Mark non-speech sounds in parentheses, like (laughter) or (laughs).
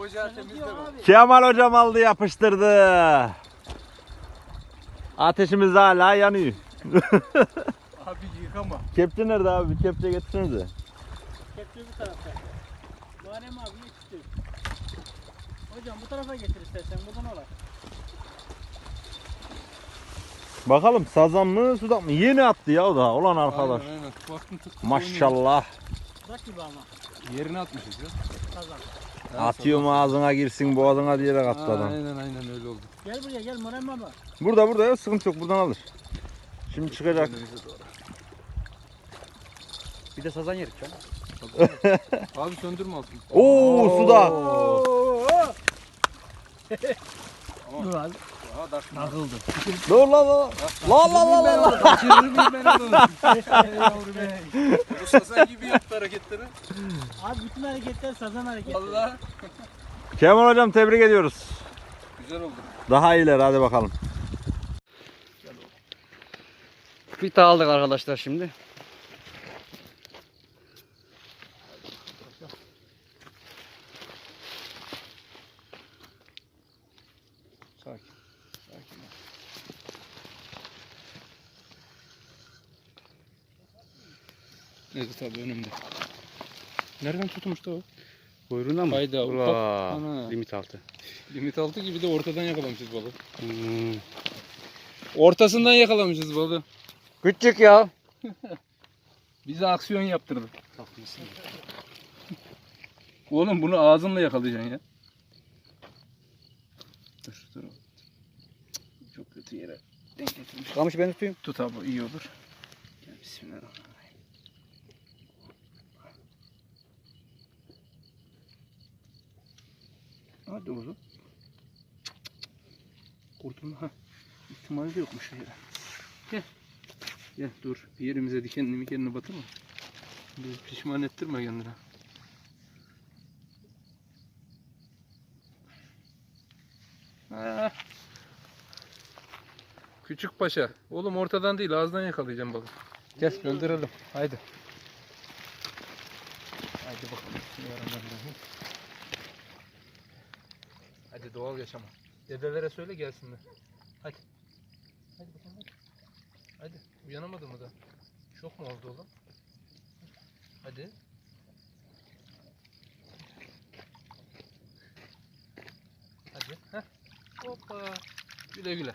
Ocağı temizle bak. Kemal hocam aldı yapıştırdı. Ateşimiz hala yanıyor. (laughs) Abi yıkama. Kepçe nerede abi? Kepçe getirsenize. Kepçe bu tarafta. Muharrem abi yetiştir. Hocam bu tarafa getir istersen buradan olar. Bakalım sazan mı sudak mı? Yeni attı ya o da. Ulan arkadaş. Aynen aynen. Baktım tuttum. Maşallah. Bak gibi ama. Yerine atmışız ya. kazan. Atıyorum ağzına girsin boğazına diyerek attı adam. Aynen aynen öyle oldu. Gel buraya gel Muharrem abi. Burada burada ya sıkıntı yok buradan alır. Şimdi çıkacak. Bir de sazan yerik ya. Abi söndürme altını. Oo sudak. (laughs) Dur abi. Takıldı. Dur lan lan. La la la la la. Kaçırır mıyım ben onu? Ey yavrum ey. Bu sazan gibi yaptı hareketleri. Abi bütün hareketler sazan hareketleri. Valla. Kemal hocam tebrik ediyoruz. Güzel oldu. Daha iyiler hadi bakalım. Bir aldık arkadaşlar şimdi. Sakin. Sakin ol. Evet tabii önümde. Nereden tutmuştu o? Kuyruğundan mı? Hayda, ufak. Ana. Limit altı. Limit altı gibi de ortadan yakalamışız balığı. Hmm. Ortasından yakalamışız balığı. Küçük ya. (laughs) Bize aksiyon yaptırdı. Oğlum bunu ağzınla yakalayacaksın ya. Dur dur. Çok kötü yere denk getirmiş. Kamış ben tutayım. Tut abi iyi olur. Gel bismillahirrahmanirrahim. Hadi oğlum. Kurtulma ha. İhtimali de yokmuş ya. Gel. Gel dur. Bir yerimize dikenini mikenini batırma. Bizi pişman ettirme kendine. Ha. Küçük paşa. Oğlum ortadan değil ağızdan yakalayacağım balık. Gel gönderelim. Haydi. Haydi bakalım. Hadi doğal yaşama. Dedelere söyle gelsinler. Hadi. Hadi bakalım hadi. Hadi. Uyanamadı mı da? Şok mu oldu oğlum? Hadi. Hadi. Heh. Hoppa. Bir de güle.